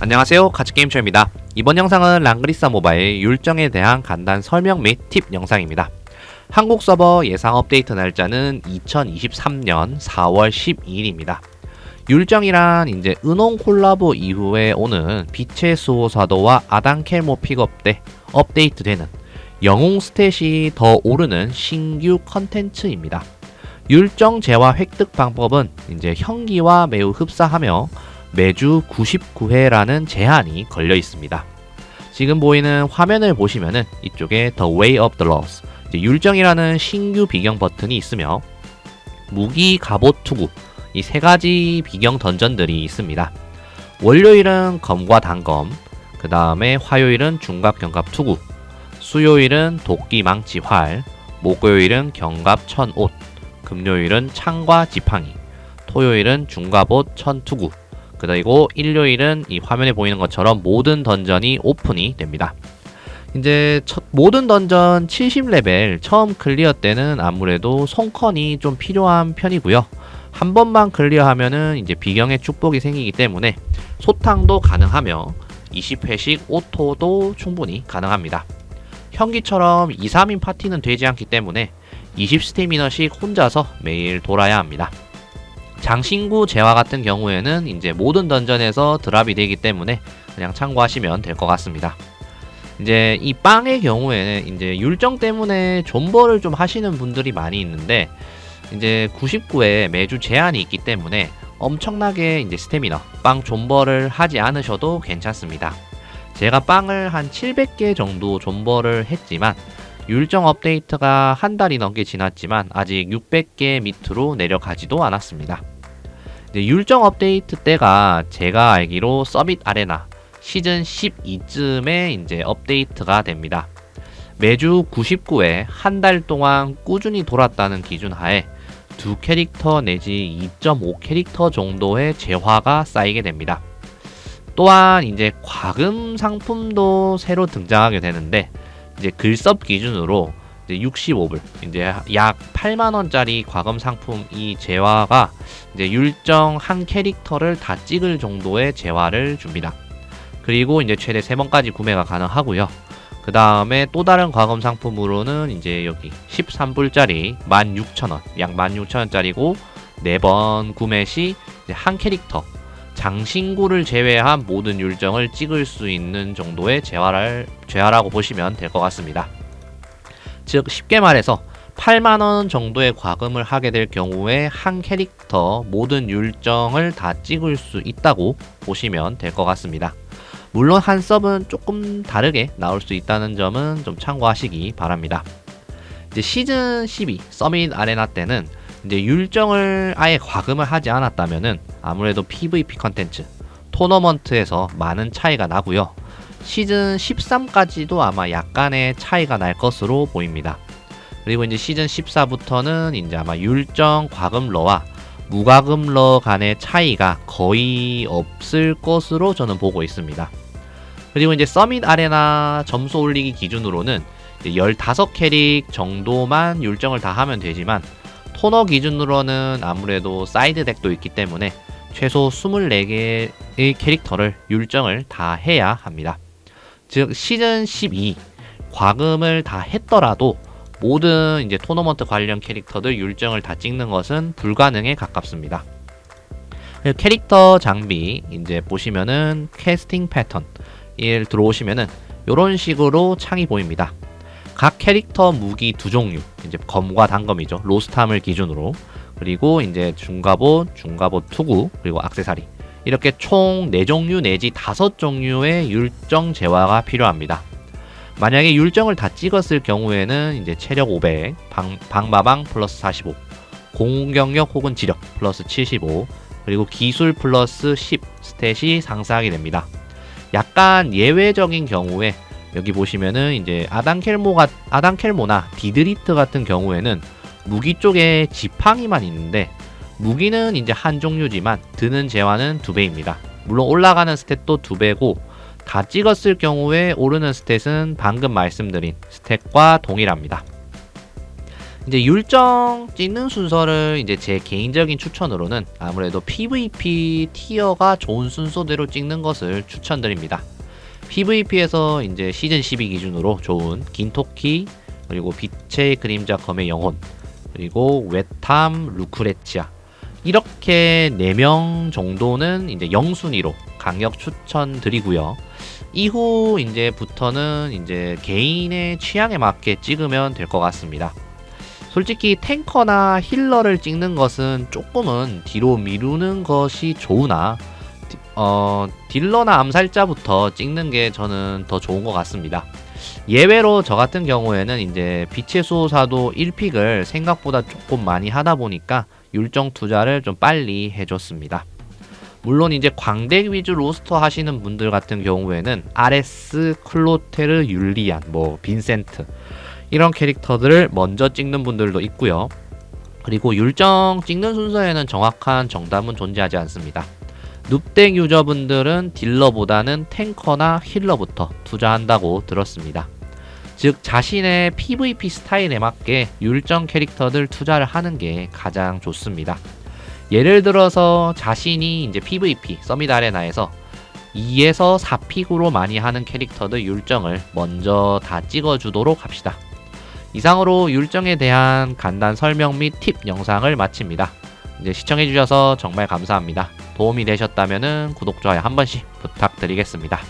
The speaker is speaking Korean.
안녕하세요. 카츠게임쇼입니다. 이번 영상은 랑그리사 모바일 율정에 대한 간단 설명 및 팁 영상입니다. 한국 서버 예상 업데이트 날짜는 2023년 4월 12일입니다. 율정이란 이제 은홍 콜라보 이후에 오는 빛의 수호사도와 아단켈모 픽업 때 업데이트되는 영웅 스탯이 더 오르는 신규 컨텐츠입니다. 율정 재화 획득 방법은 이제 형기와 매우 흡사하며 매주 99회라는 제한이 걸려 있습니다. 지금 보이는 화면을 보시면은 이쪽에 The Way of the Lost 율정이라는 신규 비경 버튼이 있으며 무기 갑옷 투구 이 세 가지 비경 던전들이 있습니다. 월요일은 검과 단검, 그 다음에 화요일은 중갑 경갑 투구, 수요일은 도끼 망치 활, 목요일은 경갑 천 옷, 금요일은 창과 지팡이, 토요일은 중갑옷 천 투구, 그리고 일요일은 이 화면에 보이는 것처럼 모든 던전이 오픈이 됩니다. 이제 첫 모든 던전 70레벨 처음 클리어 때는 아무래도 손컨이 좀 필요한 편이고요. 한 번만 클리어하면은 이제 비경의 축복이 생기기 때문에 소탕도 가능하며 20회씩 오토도 충분히 가능합니다. 현기처럼 2, 3인 파티는 되지 않기 때문에 20 스태미너씩 혼자서 매일 돌아야 합니다. 장신구 재화 같은 경우에는 이제 모든 던전에서 드랍이 되기 때문에 그냥 참고하시면 될 것 같습니다. 이제 이 빵의 경우에는 이제 율정 때문에 존버를 좀 하시는 분들이 많이 있는데 이제 99에 매주 제한이 있기 때문에 엄청나게 이제 스태미너 빵 존버를 하지 않으셔도 괜찮습니다. 제가 빵을 한 700개 정도 존버를 했지만 율정 업데이트가 한 달이 넘게 지났지만 아직 600개 밑으로 내려가지도 않았습니다. 율정 업데이트 때가 제가 알기로 서밋 아레나 시즌 12쯤에 이제 업데이트가 됩니다. 매주 99회 한 달 동안 꾸준히 돌았다는 기준 하에 두 캐릭터 내지 2.5 캐릭터 정도의 재화가 쌓이게 됩니다. 또한 이제 과금 상품도 새로 등장하게 되는데 이제 글섭 기준으로 이제 65불 이제 약 8만 원짜리 과금 상품 이 재화가 이제 율정 한 캐릭터를 다 찍을 정도의 재화를 줍니다. 그리고 이제 최대 3번까지 구매가 가능하고요. 그 다음에 또 다른 과금 상품으로는 이제 여기 13불짜리 16,000원, 약 16,000원짜리고 4번 구매 시 한 캐릭터 장신구를 제외한 모든 율정을 찍을 수 있는 정도의 재화를 재화라고 보시면 될 것 같습니다. 즉 쉽게 말해서 8만원 정도의 과금을 하게 될 경우에 한 캐릭터 모든 율정을 다 찍을 수 있다고 보시면 될 것 같습니다. 물론 한 섭은 조금 다르게 나올 수 있다는 점은 좀 참고하시기 바랍니다. 이제 시즌 12 서밋 아레나 때는 이제 율정을 아예 과금을 하지 않았다면은 아무래도 PVP 컨텐츠 토너먼트에서 많은 차이가 나고요. 시즌 13까지도 아마 약간의 차이가 날 것으로 보입니다. 그리고 이제 시즌 14부터는 이제 아마 율정 과금러와 무과금러 간의 차이가 거의 없을 것으로 저는 보고 있습니다. 그리고 이제 서밋 아레나 점수 올리기 기준으로는 15캐릭 정도만 율정을 다 하면 되지만 토너 기준으로는 아무래도 사이드 덱도 있기 때문에 최소 24개의 캐릭터를 율정을 다 해야 합니다. 즉 시즌 12 과금을 다 했더라도 모든 이제 토너먼트 관련 캐릭터들 율정을 다 찍는 것은 불가능에 가깝습니다. 캐릭터 장비 이제 보시면은 캐스팅 패턴 일 들어오시면은 이런 식으로 창이 보입니다. 각 캐릭터 무기 두 종류 이제 검과 단검이죠. 로스탐을 기준으로. 그리고 이제 중갑옷 중갑옷 투구 그리고 악세사리. 이렇게 총 4종류 내지 5종류의 율정 재화가 필요합니다. 만약에 율정을 다 찍었을 경우에는 이제 체력 500 방, 방마방 플러스 45 공격력 혹은 지력 플러스 75 그리고 기술 플러스 10 스탯이 상승하게 됩니다. 약간 예외적인 경우에 여기 보시면은 이제 아단 켈모가 아단 켈모나 디드리트 같은 경우에는 무기 쪽에 지팡이만 있는데 무기는 이제 한 종류지만 드는 재화는 두 배입니다. 물론 올라가는 스탯도 두 배고 다 찍었을 경우에 오르는 스탯은 방금 말씀드린 스탯과 동일합니다. 이제 율정 찍는 순서를 이제 제 개인적인 추천으로는 아무래도 PVP 티어가 좋은 순서대로 찍는 것을 추천드립니다. PVP에서 이제 시즌 12 기준으로 좋은 긴토키 그리고 빛의 그림자 검의 영혼 그리고 웨탐 루크레치아 이렇게 4명 정도는 이제 영순위로 강력 추천드리고요. 이후 이제부터는 이제 개인의 취향에 맞게 찍으면 될 것 같습니다. 솔직히 탱커나 힐러를 찍는 것은 조금은 뒤로 미루는 것이 좋으나 디- 어, 딜러나 암살자부터 찍는 게 저는 더 좋은 것 같습니다. 예외로 저 같은 경우에는 이제 빛의 수호사도 1픽을 생각보다 조금 많이 하다 보니까 율정 투자를 좀 빨리 해줬습니다. 물론 이제 광대 위주 로스터 하시는 분들 같은 경우에는 아레스, 클로테르, 율리안, 뭐 빈센트 이런 캐릭터들을 먼저 찍는 분들도 있고요. 그리고 율정 찍는 순서에는 정확한 정답은 존재하지 않습니다. 눕덱 유저분들은 딜러보다는 탱커나 힐러부터 투자한다고 들었습니다. 즉 자신의 PVP 스타일에 맞게 율정 캐릭터들 투자를 하는 게 가장 좋습니다. 예를 들어서 자신이 이제 PVP 서밋 아레나에서 2에서 4픽으로 많이 하는 캐릭터들 율정을 먼저 다 찍어주도록 합시다. 이상으로 율정에 대한 간단 설명 및 팁 영상을 마칩니다. 이제 시청해주셔서 정말 감사합니다. 도움이 되셨다면 구독, 좋아요 한 번씩 부탁드리겠습니다.